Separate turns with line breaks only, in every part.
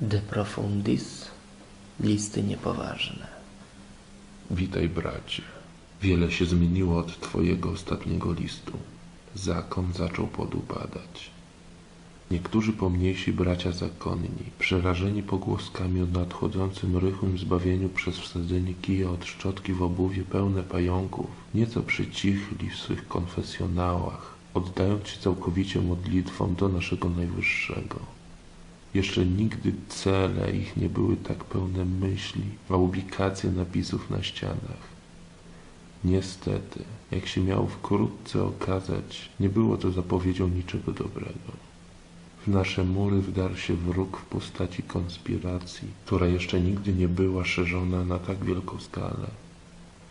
De profundis, listy niepoważne.
Witaj, bracie. Wiele się zmieniło od twojego ostatniego listu. Zakon zaczął podupadać. Niektórzy pomniejsi bracia zakonni, przerażeni pogłoskami o nadchodzącym rychłym zbawieniu przez wsadzenie kija od szczotki w obuwie pełne pająków, nieco przycichli w swych konfesjonałach, oddając się całkowicie modlitwom do naszego Najwyższego. Jeszcze nigdy cele ich nie były tak pełne myśli, a ubikacje napisów na ścianach. Niestety, jak się miało wkrótce okazać, nie było to zapowiedzią niczego dobrego. W nasze mury wdarł się wróg w postaci konspiracji, która jeszcze nigdy nie była szerzona na tak wielką skalę.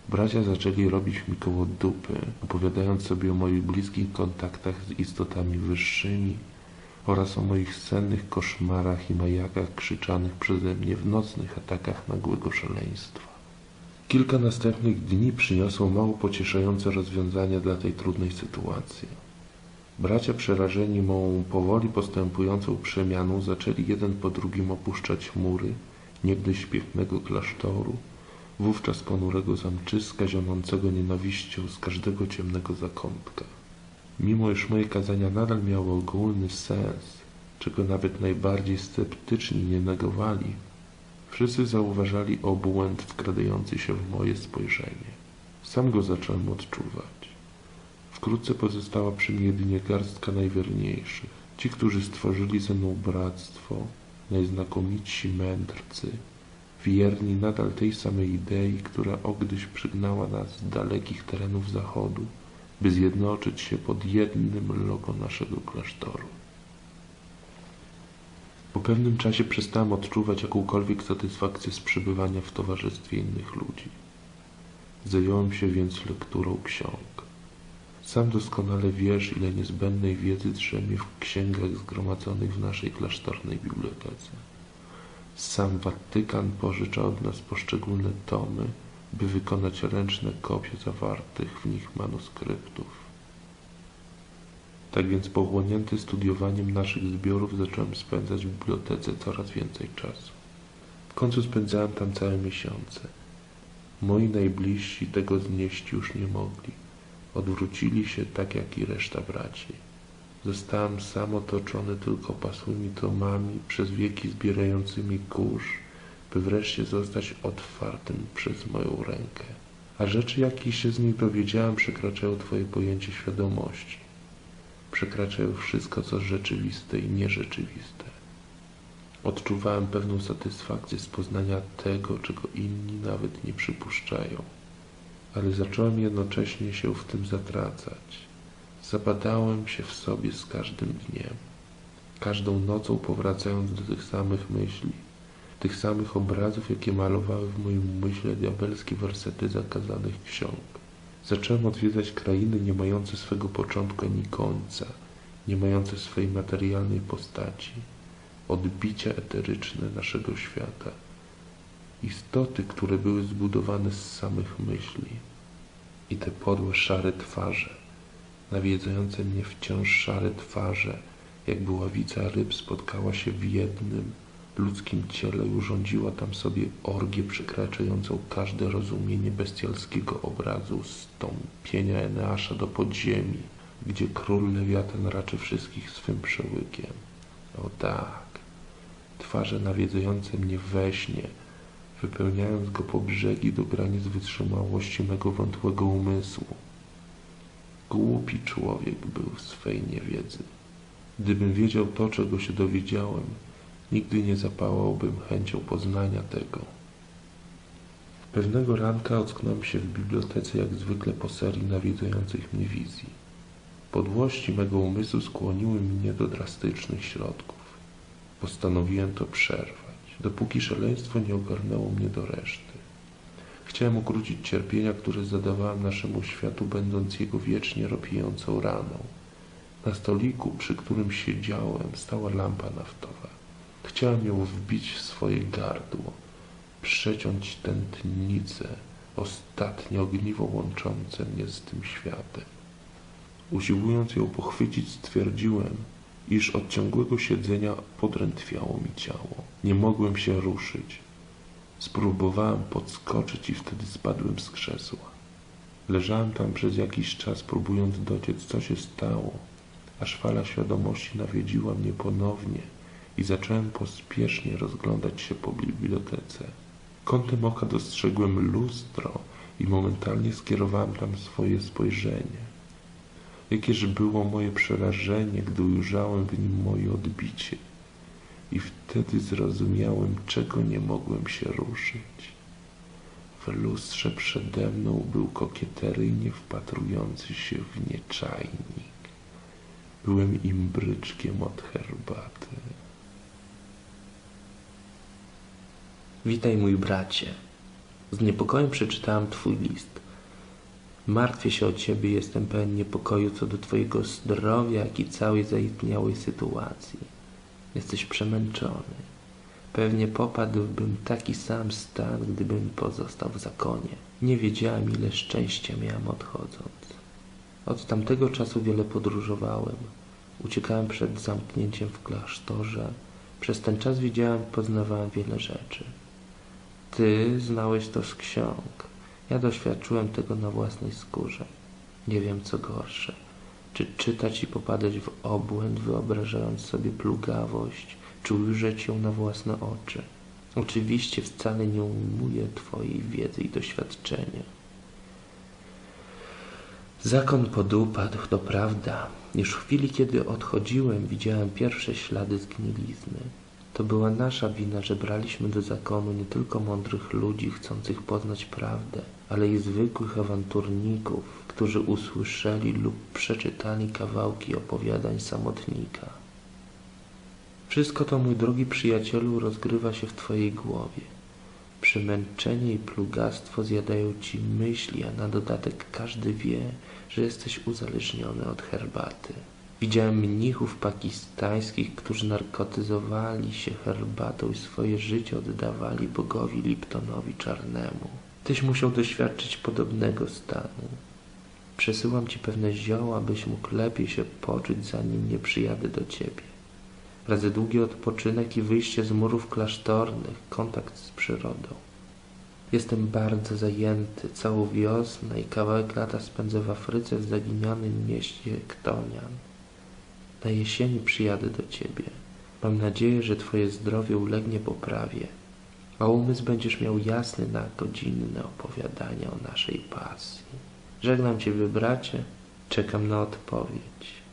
Bracia zaczęli robić mi koło dupy, opowiadając sobie o moich bliskich kontaktach z istotami wyższymi oraz o moich sennych koszmarach i majakach krzyczanych przeze mnie w nocnych atakach nagłego szaleństwa. Kilka następnych dni przyniosło mało pocieszające rozwiązania dla tej trudnej sytuacji. Bracia przerażeni mą powoli postępującą przemianą zaczęli jeden po drugim opuszczać mury niegdyś pięknego klasztoru, wówczas ponurego zamczyska zionącego nienawiścią z każdego ciemnego zakątka. Mimo iż moje kazania nadal miały ogólny sens, czego nawet najbardziej sceptyczni nie negowali, wszyscy zauważali obłęd wkradający się w moje spojrzenie. Sam go zacząłem odczuwać. Wkrótce pozostała przy mnie jedynie garstka najwierniejszych. Ci, którzy stworzyli ze mną bractwo, najznakomitsi mędrcy, wierni nadal tej samej idei, która ogdyś przygnała nas z dalekich terenów zachodu, by zjednoczyć się pod jednym logo naszego klasztoru. Po pewnym czasie przestałem odczuwać jakąkolwiek satysfakcję z przebywania w towarzystwie innych ludzi. Zająłem się więc lekturą ksiąg. Sam doskonale wiesz, ile niezbędnej wiedzy drzemie w księgach zgromadzonych w naszej klasztornej bibliotece. Sam Watykan pożycza od nas poszczególne tomy, by wykonać ręczne kopie zawartych w nich manuskryptów. Tak więc pochłonięty studiowaniem naszych zbiorów zacząłem spędzać w bibliotece coraz więcej czasu. W końcu spędzałem tam całe miesiące. Moi najbliżsi tego znieść już nie mogli. Odwrócili się tak jak i reszta braci. Zostałem sam otoczony tylko pasłymi tomami, przez wieki zbierającymi kurz, by wreszcie zostać otwartym przez moją rękę. A rzeczy, jakich się z nich dowiedziałem, przekraczają Twoje pojęcie świadomości. Przekraczają wszystko, co rzeczywiste i nierzeczywiste. Odczuwałem pewną satysfakcję z poznania tego, czego inni nawet nie przypuszczają. Ale zacząłem jednocześnie się w tym zatracać. Zabadałem się w sobie z każdym dniem, każdą nocą powracając do tych samych myśli, tych samych obrazów, jakie malowały w moim umyśle diabelskie wersety zakazanych ksiąg. Zacząłem odwiedzać krainy nie mające swego początku ani końca, nie mające swej materialnej postaci, odbicia eteryczne naszego świata, istoty, które były zbudowane z samych myśli i te podłe szare twarze, nawiedzające mnie wciąż szare twarze, jakby ławica ryb spotkała się w jednym, ludzkim ciele urządziła tam sobie orgię przekraczającą każde rozumienie bestialskiego obrazu stąpienia Eneasza do podziemi, gdzie król Lewiatan raczy wszystkich swym przełykiem. O tak, twarze nawiedzające mnie we śnie, wypełniając go po brzegi do granic wytrzymałości mego wątłego umysłu. Głupi człowiek był w swej niewiedzy. Gdybym wiedział to, czego się dowiedziałem, Nigdy nie zapałałbym chęcią poznania tego. Pewnego ranka ocknąłem się w bibliotece jak zwykle po serii nawiedzających mnie wizji. Podłości mego umysłu skłoniły mnie do drastycznych środków. Postanowiłem to przerwać, dopóki szaleństwo nie ogarnęło mnie do reszty. Chciałem ukrócić cierpienia, które zadawałem naszemu światu, będąc jego wiecznie ropiejącą raną. Na stoliku, przy którym siedziałem, stała lampa naftowa. Chciałem ją wbić w swoje gardło, przeciąć tętnicę, ostatnie ogniwo łączące mnie z tym światem. Usiłując ją pochwycić, stwierdziłem, iż od ciągłego siedzenia podrętwiało mi ciało. Nie mogłem się ruszyć. Spróbowałem podskoczyć i wtedy spadłem z krzesła. Leżałem tam przez jakiś czas, próbując dociec, co się stało, aż fala świadomości nawiedziła mnie ponownie i zacząłem pospiesznie rozglądać się po bibliotece. Kątem oka dostrzegłem lustro i momentalnie skierowałem tam swoje spojrzenie. Jakież było moje przerażenie, gdy ujrzałem w nim moje odbicie. I wtedy zrozumiałem, czego nie mogłem się ruszyć. W lustrze przede mną był kokieteryjnie wpatrujący się w nie czajnik. Byłem imbryczkiem od herbaty.
Witaj, mój bracie. Z niepokojem przeczytałem Twój list. Martwię się o Ciebie, jestem pełen niepokoju co do Twojego zdrowia, jak i całej zaistniałej sytuacji. Jesteś przemęczony. Pewnie popadłbym w taki sam stan, gdybym pozostał w zakonie. Nie wiedziałem, ile szczęścia miałem odchodząc. Od tamtego czasu wiele podróżowałem. Uciekałem przed zamknięciem w klasztorze. Przez ten czas widziałem, poznawałem wiele rzeczy. Ty znałeś to z ksiąg. Ja doświadczyłem tego na własnej skórze. Nie wiem, co gorsze. Czy czytać i popadać w obłęd, wyobrażając sobie plugawość, czy ujrzeć ją na własne oczy. Oczywiście wcale nie ujmuję Twojej wiedzy i doświadczenia. Zakon podupadł, to prawda. Już w chwili, kiedy odchodziłem, widziałem pierwsze ślady zgnilizny. To była nasza wina, że braliśmy do zakonu nie tylko mądrych ludzi chcących poznać prawdę, ale i zwykłych awanturników, którzy usłyszeli lub przeczytali kawałki opowiadań samotnika. Wszystko to, mój drogi przyjacielu, rozgrywa się w Twojej głowie. Przemęczenie i plugastwo zjadają Ci myśli, a na dodatek każdy wie, że jesteś uzależniony od herbaty. Widziałem mnichów pakistańskich, którzy narkotyzowali się herbatą i swoje życie oddawali bogowi Liptonowi Czarnemu. Tyś musiał doświadczyć podobnego stanu. Przesyłam Ci pewne zioła, byś mógł lepiej się poczuć, zanim nie przyjadę do Ciebie. Razy długi odpoczynek i wyjście z murów klasztornych, kontakt z przyrodą. Jestem bardzo zajęty. Całą wiosnę i kawałek lata spędzę w Afryce w zaginionym mieście Ktonian. Na jesieni przyjadę do Ciebie. Mam nadzieję, że Twoje zdrowie ulegnie poprawie, a umysł będziesz miał jasny na godzinne opowiadania o naszej pasji. Żegnam Ciebie, bracie. Czekam na odpowiedź.